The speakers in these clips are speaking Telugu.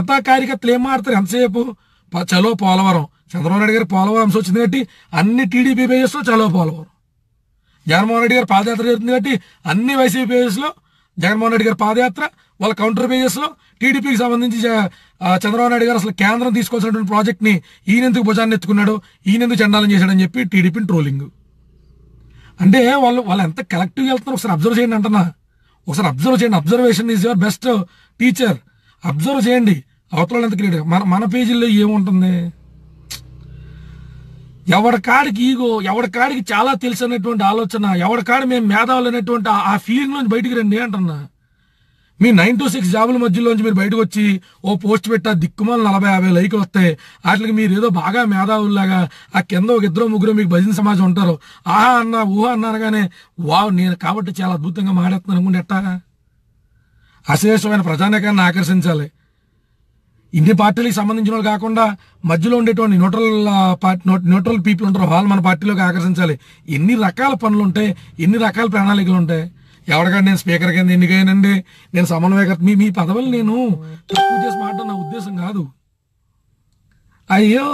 మిగతా కార్యకర్తలు ఏం మారుతారు? ఎంతసేపు? చలో పోలవరం. చంద్రబాబు నాయుడు గారు పోలవరం అంశం వచ్చింది కాబట్టి అన్ని టీడీపీ పేజెస్లో చలో పోలవరం. జగన్మోహన్ రెడ్డి గారు పాదయాత్ర జరుగుతుంది కాబట్టి అన్ని వైసీపీ పేజెస్లో జగన్మోహన్ రెడ్డి గారి పాదయాత్ర వాళ్ళ కౌంటర్ పేజెస్లో టీడీపీకి సంబంధించి చంద్రబాబు నాయుడు గారు అసలు కేంద్రం తీసుకోవాల్సినటువంటి ప్రాజెక్ట్ని ఈయనెందుకు భుజాన్ని ఎత్తుకున్నాడు? ఈయనెందుకు చండాలం చేశాడని చెప్పి టీడీపీని ట్రోలింగ్. అంటే వాళ్ళు వాళ్ళు ఎంత కలెక్టివ్గా వెళ్తున్నారు ఒకసారి అబ్జర్వ్ చేయండి అంటున్నా. ఒకసారి అబ్జర్వ్ చేయండి. Observation is your best teacher. Observe చేయండి. అవతల ఎంత క్రియేట్ మన మన పేజీల్లో ఏముంటుంది? ఎవడి కాడికి ఈగో ఎవడి కాడికి చాలా తెలుసు అనేటువంటి ఆలోచన ఎవడి కాడ మేము మేధావులు అనేటువంటి ఆ- ఫీలింగ్ నుంచి బయటికి రండి అంటున్నా. మీ నైన్ టు సిక్స్ జాబుల మధ్యలోంచి మీరు బయటకు వచ్చి ఓ పోస్ట్ పెట్టా దిక్కుమాలు నలభై యాభై లైకులు వస్తాయి. వాటికి మీరు ఏదో బాగా మేధావుల్లాగా ఆ కింద ఒక ఇద్దరు ముగ్గురు మీకు భజన సమాజం ఉంటారు. ఆహా అన్న ఊహ అన్నారగానే వావ్ నేను కాబట్టి చాలా అద్భుతంగా మాట్లాడుతున్నాను అనుకుంటే ఎట్టా? అశేషమైన ప్రజానేకాన్ని ఆకర్షించాలి. ఇన్ని పార్టీలకు సంబంధించిన వాళ్ళు కాకుండా మధ్యలో ఉండేటువంటి న్యూట్రల్ పార్టీ న్యూట్రల్ పీపుల్ ఉంటారు. వాళ్ళు మన పార్టీలోకి ఆకర్షించాలి. ఎన్ని రకాల పనులు ఉంటాయి ఎన్ని రకాల ప్రణాళికలు ఉంటాయి ఎవరికైనా నేను స్పీకర్ కింద ఎన్నికైనండి నేను సమన్వయకర్త మీ మీ పదవులు నేను తక్కువ చేసి మాట నా ఉద్దేశం కాదు. అయ్యో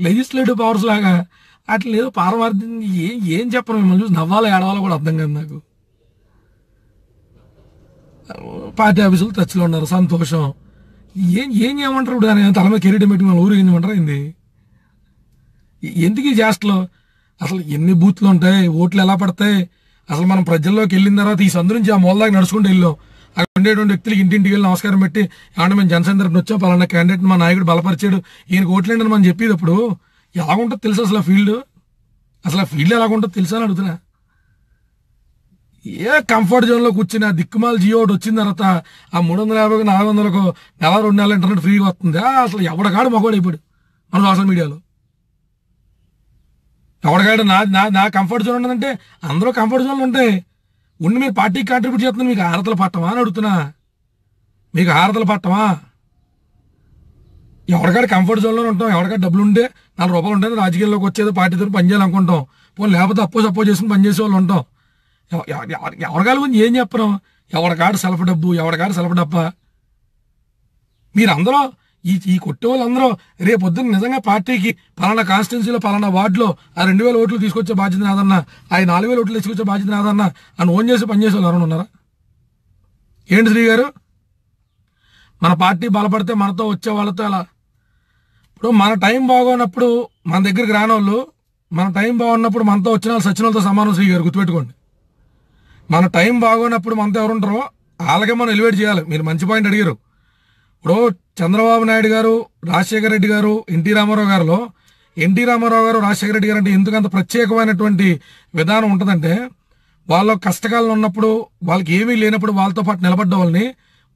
లెజిస్లేటివ్ పవర్స్ లాగా అట్లా ఏదో పారమార్థం ఏం ఏం చెప్పను మిమ్మల్ని చూసి నవ్వాలో ఏడవాలో కూడా అర్థం కాదు నాకు. పార్టీ ఆఫీసులు టచ్లో ఉన్నారు. సంతోషం. ఏం ఏం చేయమంటారు ఇప్పుడు ఆయన తల మీద కెరీటం పెట్టి మన ఊరికి చేయమంటారా ఏంది? ఎందుకు ఈ చేష్టలు? అసలు ఎన్ని బూత్లు ఉంటాయి? ఓట్లు ఎలా పడతాయి? అసలు మనం ప్రజల్లోకి వెళ్ళిన తర్వాత ఈ సందు నుంచి ఆ మూల దాకా నడుచుకుంటూ వెళ్ళాం అక్కడ ఉండేటువంటి వ్యక్తులకి ఇంటింటికి వెళ్ళి నమస్కారం పెట్టి ఏమంటే మేము జనసేన తరపున వచ్చాం పలానా క్యాండిడేట్ మా నాయకుడు బలపరిచాడు ఈయనకు ఓట్లేండి అని మనం చెప్పేటప్పుడు అప్పుడు ఉంటుంది తెలుసు అసలు ఆ ఫీల్డ్ అసలు ఆ ఫీల్డ్ ఎలా ఉంటుందో తెలుసా అని అడుగుతున్నా. ఏ కంఫర్ట్ జోన్లో కూర్చుని ఆ దిక్కుమాల జియో ఒకటి వచ్చిన తర్వాత ఆ మూడు వందల యాభై నాలుగు వందలకు నెల రెండు నెలల ఇంటర్నెట్ ఫ్రీగా వస్తుంది. అసలు ఎవడగాడు మగవాడు ఇప్పుడు మన సోషల్ మీడియాలో. ఎవడగాడు నా నా నా కంఫర్ట్ జోన్ ఉండదంటే అందరూ కంఫర్ట్ జోన్లు ఉంటాయి. ఉండి మీరు పార్టీకి కాంట్రిబ్యూట్ చేస్తున్నారు మీకు హారతలు పట్టమా అని అడుగుతున్నా. మీకు హారతలు పట్టమా? ఎవరికాడ కంఫర్ట్ జోన్లో ఉంటాం ఎవరికాడ డబ్బులు ఉంటే నాలుగు రూపాయలు ఉంటే రాజకీయాల్లోకి వచ్చేది పార్టీతో పని చేయాలనుకుంటాం. పోనీ లేకపోతే అప్పో సప్పో చేసుకుని పనిచేసే వాళ్ళు ఉంటాం. ఎవరికాల గురించి ఏం చెప్పడం ఎవరికాడ సెల్ఫ్ డబ్బు ఎవరికాడ సెల్ఫ్ డబ్బా? మీరందరూ ఈ ఈ కొట్టే వాళ్ళందరూ రేపు పొద్దున్న నిజంగా పార్టీకి పలానా కాన్స్టిట్యున్సీలో పలానా వార్డులో ఆ రెండు వేల ఓట్లు తీసుకొచ్చే బాధ్యత నాదన్నా ఆ నాలుగు వేల ఓట్లు తీసుకొచ్చే బాధ్యత నాదన్నా అని ఓన్ చేసి పనిచేసే వాళ్ళు ఎవరైనా ఉన్నారా? ఏంటి శ్రీ గారు? మన పార్టీ బలపడితే మనతో వచ్చే వాళ్ళతో ఎలా? ఇప్పుడు మన టైం బాగున్నప్పుడు మన దగ్గరికి రానోళ్ళు మన టైం బాగున్నప్పుడు మనతో వచ్చిన వాళ్ళు సచిన వాళ్ళతో సమానం శ్రీ గారు గుర్తుపెట్టుకోండి. మన టైం బాగున్నప్పుడు మనతో ఎవరు ఉంటారో వాళ్ళకే మనం ఎలివేట్ చేయాలి. మీరు మంచి పాయింట్ అడిగారు. ఇప్పుడు చంద్రబాబు నాయుడు గారు రాజశేఖర రెడ్డి గారు ఎన్టీ రామారావు గారిలో ఎన్టీ రామారావు గారు రాజశేఖర రెడ్డి గారు అంటే ఎందుకంత ప్రత్యేకమైనటువంటి విధానం ఉంటుందంటే వాళ్ళ కష్టకాలం ఉన్నప్పుడు వాళ్ళకి ఏమీ లేనప్పుడు వాళ్ళతో పాటు నిలబడ్డ వాళ్ళని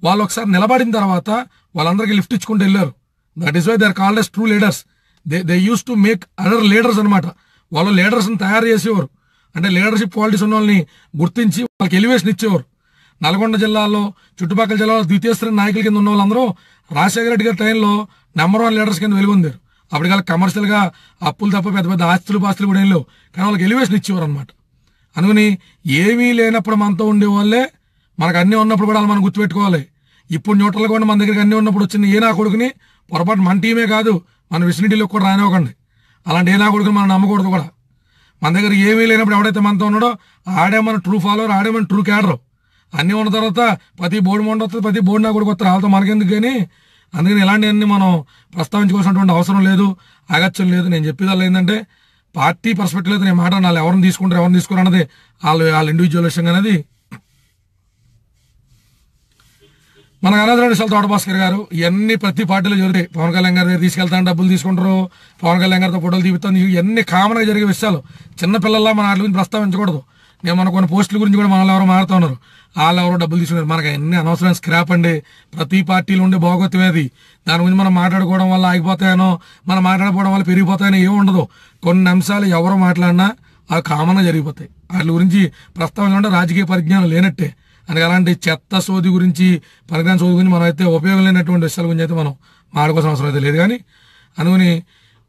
వాళ్ళు ఒకసారి నిలబడిన తర్వాత వాళ్ళందరికీ లిఫ్ట్ ఇచ్చుకుంటూ వెళ్ళారు. That is why they are called as true leaders they they use to make other leaders అనమాట వాళ్ళు లీడర్స్ని తయారు చేసేవారు. అంటే లీడర్షిప్ క్వాలిటీస్ ఉన్న వాళ్ళని గుర్తించి వాళ్ళకి ఎలివేషన్ ఇచ్చేవారు. నల్గొండ జిల్లాలో చుట్టుపక్కల జిల్లాలో ద్వితీయ శ్రేణి నాయకుల కింద ఉన్న వాళ్ళందరూ రాజశేఖర రెడ్డి గారి టైంలో నెంబర్ వన్ లీడర్స్ కింద వెలుగొందారు. అప్పటికి వాళ్ళకి కమర్షియల్గా అప్పులు తప్ప పెద్ద పెద్ద ఆస్తులు పాస్తులు కూడా ఏం లేవు. కానీ వాళ్ళకి ఎలివేషన్ ఇచ్చేవారు అనమాట అనుకుని ఏమీ లేనప్పుడు మనతో ఉండే వాళ్ళే మనకు అన్నీ ఉన్నప్పుడు కూడా మనం గుర్తుపెట్టుకోవాలి. ఇప్పుడు న్యూట్రల్గా ఉండి మన దగ్గరికి అన్నీ ఉన్నప్పుడు వచ్చిన ఏ నా కొడుకుని పొరపాటు మన టీమే కాదు. మన విసినిటీలో కూడా రానివ్వకండి. అలాంటి ఏ నా కొడుకుని మనం నమ్మకూడదు కూడా. మన దగ్గర ఏమీ లేనప్పుడు ఎవడైతే మనతో ఉన్నాడో ఆడే మన ట్రూ ఫాలోవర్ ఆడే మన ట్రూ క్యాడర్ అన్నీ ఉన్న తర్వాత ప్రతి బోర్డు మొండ వస్తుంది ప్రతి బోర్డు కూడా కొత్త వస్తారు వాళ్ళతో మనకెందుకు కానీ అందుకని ఇలాంటివన్నీ మనం ప్రస్తావించుకోవాల్సినటువంటి అవసరం లేదు ఆగత్యం లేదు. నేను చెప్పేది ఏంటంటే పార్టీ పర్స్పెక్టివ్ అయితే నేను మాట వాళ్ళు ఎవరిని తీసుకుంటారు ఎవరిని తీసుకున్నారు అన్నది వాళ్ళు వాళ్ళ ఇండివిజువల్ విషయం అనేది మన అనాథరాడు విశాల్ తోట భాస్కర్ గారు ఇవన్నీ ప్రతి పార్టీలో జరుగుతాయి. పవన్ కళ్యాణ్ గారి దగ్గర తీసుకెళ్తాను డబ్బులు తీసుకుంటారు. పవన్ కళ్యాణ్ గారితో ఫోటోలు తీపుతాను ఇవన్నీ కామన్గా జరిగే విషయాలు. చిన్నపిల్లల్లా మన వాటి గురించి ప్రస్తావించకూడదు. నేను మన కొన్ని పోస్టుల గురించి కూడా మనల్ని ఎవరో మారుతున్నారు వాళ్ళు ఎవరో డబ్బులు తీసుకున్నారు. మనకి అన్ని అనవసరమైన స్క్రాప్ అండి. ప్రతి పార్టీలో ఉండే భాగోత్వం అది దాని గురించి మనం మాట్లాడుకోవడం వల్ల ఆగిపోతాయనో మనం మాట్లాడుకోవడం వల్ల పెరిగిపోతాయనో ఏమి ఉండదు. కొన్ని అంశాలు ఎవరు మాట్లాడినా అవి కామన్గా జరిగిపోతాయి. వాటి గురించి ప్రస్తావన రాజకీయ పరిజ్ఞానం లేనట్టే. అందుకే అలాంటి చెత్త సోది గురించి పరిజ్ఞాన సోది గురించి మనం అయితే ఉపయోగం లేనటువంటి విషయాల గురించి అయితే మనం మాట్లాడుకోవాల్సిన అవసరం అయితే లేదు. కానీ అందుకని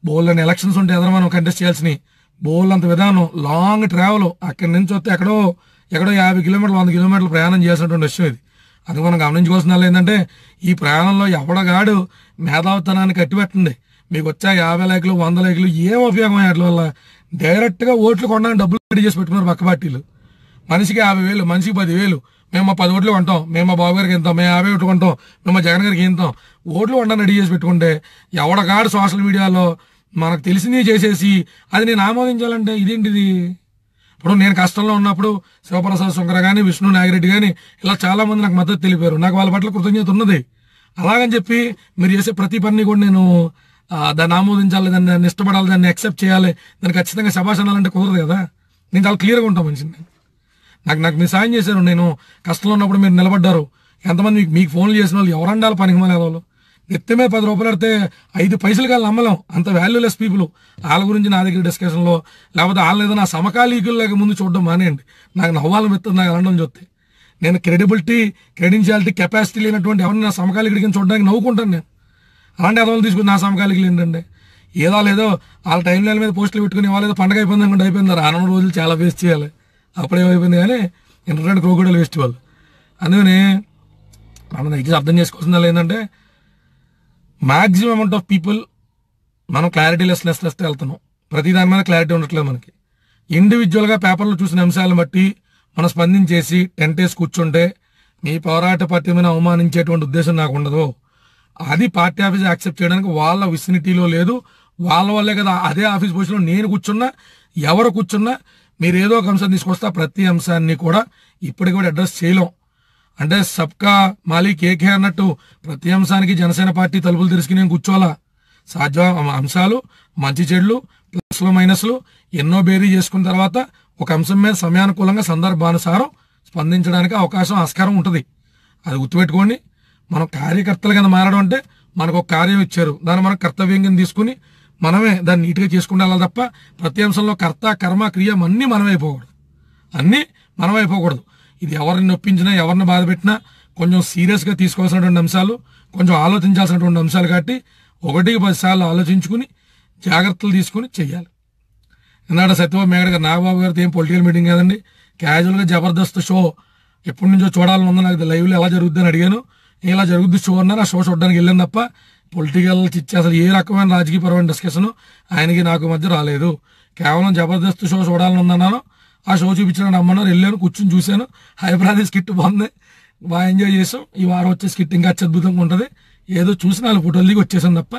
బోల్ అని ఎలక్షన్స్ ఉంటే ఎదురు మనం కంటెస్ట్ చేయాల్సినవి. బోల్ అంత విధానం లాంగ్ ట్రావెల్ అక్కడి నుంచి వస్తే ఎక్కడో ఎక్కడో యాభై కిలోమీటర్లు వంద కిలోమీటర్లు ప్రయాణం చేయాల్సినటువంటి విషయం ఇది. అది మనం గమనించుకోవాల్సిన వాళ్ళు ఏంటంటే ఈ ప్రయాణంలో ఎవడగాడు మేధావితనాన్ని కట్టిపెట్టండి. మీకు వచ్చా యాభై లేఖలు వంద లైకులు ఏం ఉపయోగం వాటి వల్ల డైరెక్ట్గా ఓట్లు కొనడానికి డబ్బులు రెడీ చేసి పెట్టుకున్నారు పక్క పార్టీలు. మనిషికి యాభై వేలు మనిషికి పదివేలు మేము మా పది ఓట్లు కొంటాం మేము మా బాబు గారికి ఇంతాం మేము యాభై ఓట్లు కొంటాం మేము మా జగన్ గారికి ఇంతాం ఓట్లు వండని రెడీ చేసి పెట్టుకుంటే ఎవడగాడు సోషల్ మీడియాలో మనకు తెలిసింది చేసేసి అది నేను ఆమోదించాలంటే ఇదేంటిది? ఇప్పుడు నేను కష్టంలో ఉన్నప్పుడు శివప్రసాద్ శంకర కానీ విష్ణు నాగిరెడ్డి కానీ ఇలా చాలా మంది నాకు మద్దతు తెలిపారు. నాకు వాళ్ళ పట్ల కృతజ్ఞత ఉన్నది. అలాగని చెప్పి మీరు చేసే ప్రతి పని కూడా నేను దాన్ని ఆమోదించాలి దాన్ని దాన్ని ఇష్టపడాలి దాన్ని యాక్సెప్ట్ చేయాలి దాన్ని ఖచ్చితంగా శభాషణాలంటే కుదరదు కదా. నేను చాలా క్లియర్గా ఉంటాను మనిషిని. నాకు నాకు మీరు సాయం చేశారు. నేను కష్టంలో ఉన్నప్పుడు మీరు నిలబడ్డారు. ఎంతమంది మీకు మీకు ఫోన్లు చేసిన వాళ్ళు ఎవరండాలి పనికి మన వాళ్ళు? నిత్యమే పది రూపాయలు పెడితే ఐదు పైసలు కాదు నమ్మలేం. అంత వాల్యూలెస్ పీపుల్ వాళ్ళ గురించి నా దగ్గర డిస్కషన్లో లేకపోతే వాళ్ళ ఏదో నా సమకాలీకులు లేక ముందు చూడడం మానేయండి. నాకు నవ్వాలని మెత్తుంది నాకు అనడం చూస్తే. నేను క్రెడిబిలిటీ క్రెడెన్షియాలిటీ కెపాసిటీ లేనటువంటి ఎవరిని నా సమకాలీకుడికి చూడడానికి నవ్వుకుంటాను నేను. అలాంటి అదవాళ్ళు తీసుకుని నా సమకాలికలు ఏంటంటే ఏదో లేదో వాళ్ళ టైం లైన్ మీద పోస్టులు పెట్టుకుని వాళ్ళు ఏదో పండగ అయిపోయింది అనుకుంటే అయిపోయింది. రానున్న రోజులు చాలా వేస్ట్ చేయాలి. అప్పుడేమైపోయింది కానీ ఇంటర్నెట్ క్రోకోడల్ ఫెస్టివల్. అందుకని మనం దయచేసి అర్థం చేసుకోవాల్సిందా ఏంటంటే మ్యాక్సిమం అమౌంట్ ఆఫ్ పీపుల్ మనం క్లారిటీ లెస్ లెస్ లెస్ వెళ్తున్నాం. ప్రతి దాని మీద క్లారిటీ ఉండట్లేదు మనకి. ఇండివిజువల్గా పేపర్లో చూసిన అంశాలను బట్టి మనం స్పందించేసి టెంట్ వేసి కూర్చుంటే మీ పోరాట పార్టీ మీద అవమానించేటువంటి ఉద్దేశం నాకు ఉండదు. అది పార్టీ ఆఫీస్ యాక్సెప్ట్ చేయడానికి వాళ్ళ విసినిటీలో లేదు. వాళ్ళ వల్లే కదా అదే ఆఫీస్ పొజిషన్లో నేను కూర్చున్నా ఎవరు కూర్చున్నా మీరు ఏదో ఒక అంశం తీసుకొస్తే ప్రతి అంశాన్ని కూడా ఇప్పటికి కూడా అడ్రస్ చేయలేం. అంటే సబ్కా మాలిక్ ఏకే అన్నట్టు ప్రతి అంశానికి జనసేన పార్టీ తలుపులు తెరిచి నేను కూర్చోవాలా? సాధ్య అంశాలు మంచి చెడులు ప్లస్లు మైనస్లు ఎన్నో బేరీ చేసుకున్న తర్వాత ఒక అంశం మీద సమయానుకూలంగా సందర్భానుసారం స్పందించడానికి అవకాశం ఆస్కారం ఉంటుంది. అది గుర్తుపెట్టుకోండి. మనం కార్యకర్తలు కింద మారడం అంటే మనకు ఒక కార్యం ఇచ్చారు. దాన్ని మనం కర్తవ్యం కింద తీసుకుని మనమే దాన్ని నీట్గా చేసుకుండాలి తప్ప ప్రతి అంశంలో కర్త కర్మ క్రియ అన్నీ మనమైపోకూడదు అన్నీ మనమైపోకూడదు ఇది ఎవరిని నొప్పించినా ఎవరిని బాధ పెట్టినా కొంచెం సీరియస్గా తీసుకోవాల్సినటువంటి అంశాలు కొంచెం ఆలోచించాల్సినటువంటి అంశాలు కాబట్టి ఒకటికి పది సార్లు ఆలోచించుకుని జాగ్రత్తలు తీసుకుని చెయ్యాలి. ఇందాక సత్యబాబు మేగడ గారు నాగబాబు గారితో ఏం పొలిటికల్ మీటింగ్ కాదండి. క్యాజువల్గా జబర్దస్త్ షో ఎప్పటి నుంచో చూడాలని ఉందో. నాకు లైవ్లో ఎలా జరుగుద్ది అని అడిగాను. ఇలా జరుగుద్ది షో అన్నారు. ఆ షో చూడడానికి వెళ్ళాను తప్ప పొలిటికల్ చిచ్చి అసలు ఏ రకమైన రాజకీయపరమైన డిస్కషన్ ఆయనకి నాకు మధ్య రాలేదు. కేవలం జబర్దస్త్ షో చూడాలని ఉందన్నాను ఆ షో చూపించడానికి అమ్మన్నారు వెళ్ళాను కూర్చుని చూశాను. హైదరాబాద్ స్కిట్ బాగుంది. బాగా ఎంజాయ్ చేసాం ఈ వారం వచ్చే స్కిట్ ఇంకా అత్యద్భుతంగా ఉంటుంది. ఏదో చూసి నాలుగు ఫోటోలు దిగి వచ్చేసాం తప్ప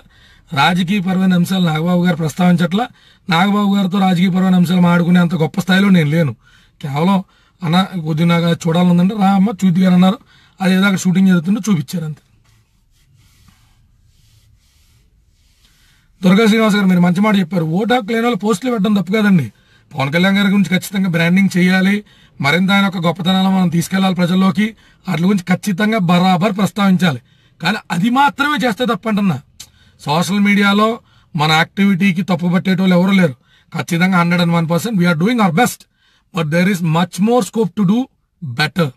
రాజకీయపరమైన అంశాలు నాగబాబు గారు ప్రస్తావించట్లా. నాగబాబు గారితో రాజకీయపరమైన అంశాలు మాడుకునే అంత గొప్ప స్థాయిలో నేను లేను. కేవలం అన్న కొద్దిగా నాకు చూడాలనుందంటే రా అమ్మ చూద్దిగా అన్నారు. అది ఏదో అక్కడ షూటింగ్ జరుగుతుంటే చూపించారు అంతే. దుర్గా శ్రీనివాస్ గారు మీరు మంచి మాట చెప్పారు. ఓటు హక్కు లేని వాళ్ళు పోస్టులు పెట్టడం తప్పు కాదండి. పవన్ కళ్యాణ్ గారి గురించి ఖచ్చితంగా బ్రాండింగ్ చేయాలి. మరింత ఆయన యొక్క గొప్పతనాలను మనం తీసుకెళ్ళాలి ప్రజల్లోకి. వాటి గురించి ఖచ్చితంగా బరాబర్ ప్రస్తావించాలి. కానీ అది మాత్రమే చేస్తే తప్పంటున్నా. సోషల్ మీడియాలో మన యాక్టివిటీకి తప్పు పట్టేటోళ్ళు ఎవరు లేరు. ఖచ్చితంగా hundred and one percent we're doing our best but there is much more scope to do better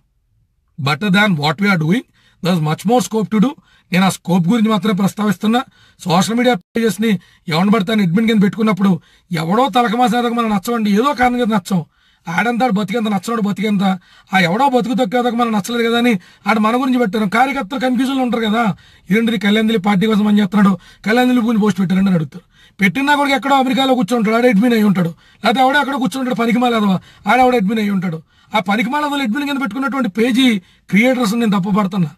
better than what we're doing there much more scope to do నేను ఆ స్కోప్ గురించి మాత్రమే ప్రస్తావిస్తున్నా. సోషల్ మీడియా పేజెస్ని ఎవరిని పడితే అడ్మిన్ కింద పెట్టుకున్నప్పుడు ఎవడో తలకమాసేదకు మనం నచ్చవండి ఏదో కారణం కింద నచ్చం. ఆడంతాడు బతికేంత నచ్చడు బతికేంత. ఆ ఎవడో బతుకు తొక్కేదకు మనం నచ్చలేదు కదా అని ఆడ మన గురించి పెట్టారు. కార్యకర్తలు కన్ఫ్యూజన్ ఉంటారు కదా. ఏంటి కళ్యాణ్ పార్టీ కోసం అని చెప్తున్నాడు కళ్యాణ్ గురించి పోస్ట్ పెట్టారండి అని అడుగుతారు. పెట్టినా కూడా ఎక్కడో అమెరికాలో కూర్చుంటాడు. ఆడ అడ్మిన్ అయి ఉంటాడు. లేకపోతే ఎవడో అక్కడ కూర్చుంటాడు పనికిమాలదవా. ఆడ ఎవడ అడ్మిన్ అయి ఉంటాడు. ఆ పనికిమాలేదో అడ్మిన్ కింద పెట్టుకున్నటువంటి పేజీ క్రియేటర్స్ నేను తప్పుపడుతున్నా.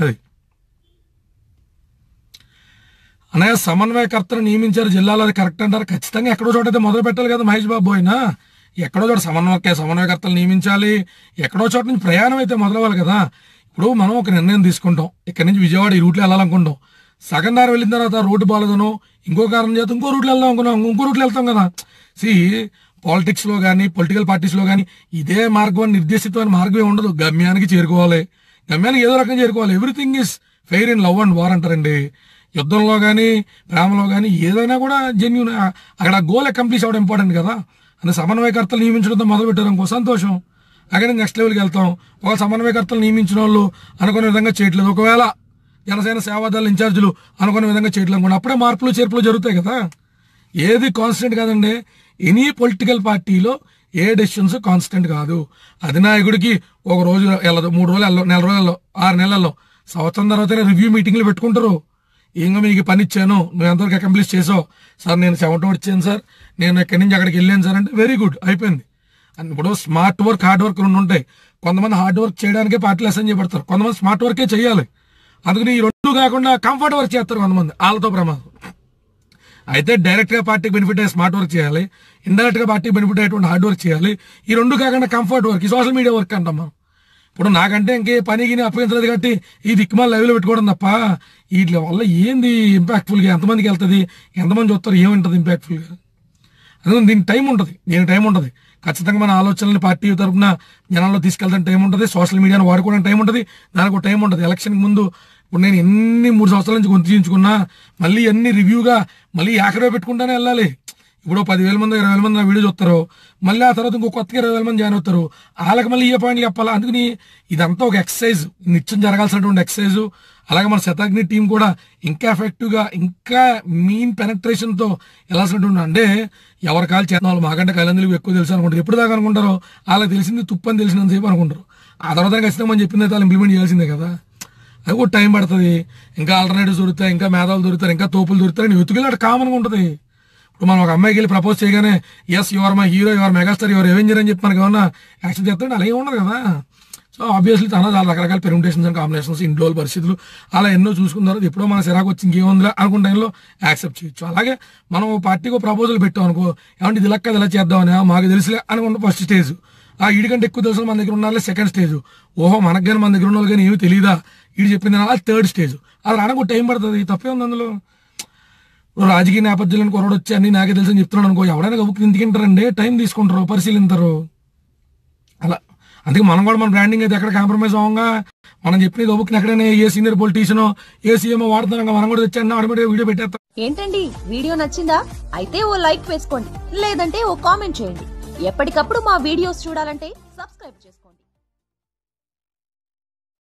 అది. అనగా సమన్వయకర్తను నియమించారు జిల్లాలో అది కరెక్ట్ అంటారు. ఖచ్చితంగా ఎక్కడో చోట అయితే మొదలు పెట్టాలి కదా మహేష్ బాబు అయినా ఎక్కడో చోట సమన్వయ సమన్వయకర్తలు నియమించాలి. ఎక్కడో చోట నుంచి ప్రయాణం అయితే మొదలవ్వాలి కదా. ఇప్పుడు మనం ఒక నిర్ణయం తీసుకుంటాం. ఇక్కడ నుంచి విజయవాడ ఈ రూట్లో వెళ్ళాలనుకుంటాం. సగం దారి వెళ్ళిన తర్వాత రోడ్డు బాగాలేదనో ఇంకో కారణం చేత ఇంకో రూట్లో వెళ్దాం అనుకున్నాం. ఇంకో రూట్లో వెళ్తాం కదా. సి పాలిటిక్స్లో కానీ పొలిటికల్ పార్టీస్లో కానీ ఇదే మార్గం అని నిర్దేశితమైన మార్గమే ఉండదు. గమ్యానికి చేరుకోవాలి. గమ్యానికి ఏదో రకంగా చేరుకోవాలి. Everything is fair in love and war అంటారండి. యుద్ధంలో కానీ ప్రేమలో కానీ ఏదైనా కూడా జెన్యున్ అక్కడ గోల్ అకంప్లీష్ అవ్వడం ఇంపార్టెంట్ కదా. అంటే సమన్వయకర్తలు నియమించడంతో మొదలు పెట్టడం ఇంకో సంతోషం అక్కడ నెక్స్ట్ లెవెల్కి వెళ్తాం. ఒక సమన్వయకర్తలు నియమించిన వాళ్ళు అనుకునే విధంగా చేయట్లేదు. ఒకవేళ జనసేన సేవాదళ ఇన్ఛార్జీలు అనుకునే విధంగా చేయట్లేదు అనుకోండి అప్పుడే మార్పులు చేర్పులు జరుగుతాయి కదా. ఏది కాన్స్టెంట్ కాదండి. ఎనీ పొలిటికల్ పార్టీలో ఏ డెసిషన్స్ కాన్స్టెంట్ కాదు. అధినాయకుడికి ఒక రోజు వెళ్ళదు మూడు రోజులు వెళ్ళదు నెల రోజుల్లో ఆరు నెలల్లో సంవత్సరం తర్వాతనే రివ్యూ మీటింగ్లు పెట్టుకుంటారు. ఇంకా మీకు పని ఇచ్చాను. నువ్వు ఎంతవరకు అకంప్లీష్ చేసావు? సార్ నేను సెవెంటీ వచ్చాను సార్. నేను ఎక్కడి నుంచి అక్కడికి వెళ్ళాను సార్ అంటే వెరీ గుడ్ అయిపోయింది. అండ్ ఇప్పుడు స్మార్ట్ వర్క్ హార్డ్ వర్క్ రెండు ఉంటాయి. కొంతమంది హార్డ్ వర్క్ చేయడానికే పార్టీ లెసన్ చేయబడతారు కొంతమంది స్మార్ట్ వర్కే చేయాలి. అందుకని ఈ రెండు కాకుండా కంఫర్ట్ వర్క్ చేస్తారు కొంతమంది. వాళ్ళతో ప్రమాదం. అయితే డైరెక్ట్గా పార్టీకి బెనిఫిట్ అయ్యే స్మార్ట్ వర్క్ చేయాలి. ఇండైరెక్ట్గా పార్టీకి బెనిఫిట్ అయ్యేటువంటి హార్డ్ వర్క్ చేయాలి. ఈ రెండు కాకుండా కంఫర్ట్ వర్క్ ఈ సోషల్ మీడియా వర్క్ అంటాం మనం. ఇప్పుడు నాకంటే ఇంకే పని గిని అప్పగించలేదు కాబట్టి ఈ దిక్కుమాల లైవ్లో పెట్టుకోవడం తప్ప వీటి వల్ల ఏంది ఇంపాక్ట్ఫుల్గా ఎంతమందికి వెళ్తుంది? ఎంతమంది చూస్తారు? ఏముంటుంది ఇంపాక్ట్ఫుల్గా? అందుకని దీనికి టైం ఉంటుంది. దీనికి టైం ఉంటుంది. ఖచ్చితంగా మన ఆలోచనల్ని పార్టీ తరపున జనాల్లో తీసుకెళ్ళడానికి టైం ఉంటుంది. సోషల్ మీడియాను వాడుకోవడానికి టైం ఉంటుంది. దానికి టైం ఉంటుంది. ఎలక్షన్ ముందు ఇప్పుడు నేను ఎన్ని మూడు సంవత్సరాల నుంచి గుర్తించుకున్నా మళ్ళీ అన్ని రివ్యూగా మళ్ళీ ఏకరవ పెట్టుకుంటానే వెళ్ళాలి. ఇప్పుడు పదివేల మంది ఇరవై వేల మంది నా వీడియో చూస్తారు. మళ్ళీ ఆ తర్వాత ఇంకో కొత్తగా ఇరవై వేల మంది జాయిన్ అవుతారు. వాళ్ళకి మళ్ళీ ఏ పాయింట్లు చెప్పాలా? అందుకని ఇదంతా ఒక ఎక్సర్సైజ్ నిత్యం జరగాల్సినటువంటి ఎక్సర్సైజ్ అలాగే మన శతాగ్ని టీం కూడా ఇంకా ఎఫెక్టివ్గా ఇంకా మీన్ పెనట్రేషన్తో వెళ్ళాల్సినటువంటి అంటే ఎవరి కాలు చేసిన వాళ్ళు మాకంటే కైలందులకు ఎక్కువ తెలుసు అనుకుంటారు. ఎప్పుడు దాకా అనుకుంటారో వాళ్ళకి తెలిసింది తుప్పు అని తెలిసినంతసేపు అనుకుంటారు. ఆ తర్వాత ఖచ్చితంగా మనం చెప్పింది అయితే వాళ్ళు ఇంప్లిమెంట్ చేయాల్సిందే కదా. అది కూడా టైం పడుతుంది. ఇంకా ఆల్టర్నేటివ్స్ దొరుకుతాయి ఇంకా మేధావులు దొరుకుతారు ఇంకా తోపులు దొరుకుతారు. అని వెతుకులు కామన్గా ఉంటుంది. ఇప్పుడు మనం ఒక అమ్మాయికి వెళ్ళి ప్రపోజ్ చేయగానే yes your my hero your megastar your avenger అని చెప్పి మనకి ఏమన్నా యాక్సెప్ట్ చేస్తాడు అలాగే ఉండదు కదా. సో ఆబ్వియస్లీ తన చాలా రకరకాల పెర్మిటేషన్స్ అండ్ కాంబినేషన్స్ ఇంట్లో పరిస్థితులు అలా ఎన్నో చూసుకున్న తర్వాత ఎప్పుడో మన సిరాకు వచ్చి ఇంకేముందిలా అనుకున్న టైంలో యాక్సెప్ట్ చేయొచ్చు. అలాగే మనం పార్టీకి ప్రపోజల్ పెట్టాం అనుకో ఏమంటే ఇది లెక్క ఇలా చేద్దామని మాకు తెలుసులే అనుకున్న ఫస్ట్ స్టేజ్ ఆ ఈడికంటే ఎక్కువ తెలుసు మన దగ్గర ఉన్నారులే సెకండ్ స్టేజ్ ఓహో మనకు కానీ మన దగ్గర ఉన్న వాళ్ళు కానీ ఏమీ తెలియదా ఈడు చెప్పింది అలా థర్డ్ స్టేజ్ అది రానకు టైం పడుతుంది తప్పే ఉంది అందులో? రాజకీయ నేపథ్యంలో కొరడు వచ్చి అన్ని నాకే తెలుసు అని చెప్తున్నాడు అనుకో ఎవడైనా గబుక్కి ఎందుకుంటారండి టైం తీసుకుంటారు పరిశీలింతారు అలా అందుకే మనం కూడా మన బ్రాండింగ్ అయితే ఎక్కడ కాంప్రమైజ్ అవ్వగా. మనం చెప్పిన గబుక్ని ఎక్కడైనా ఏ సీనియర్ పొలిటీషియనో ఏ సీఎం వాడుతున్నాం మనం కూడా తెచ్చాను ఆటోమేటిక్ వీడియో పెట్టేస్తాం. ఏంటండి వీడియో నచ్చిందా? అయితే ఓ లైక్ వేసుకోండి లేదంటే ఓ కామెంట్ చేయండి. ఎప్పటికప్పుడు మా వీడియోస్ చూడాలంటే సబ్స్క్రైబ్ చేసుకోండి.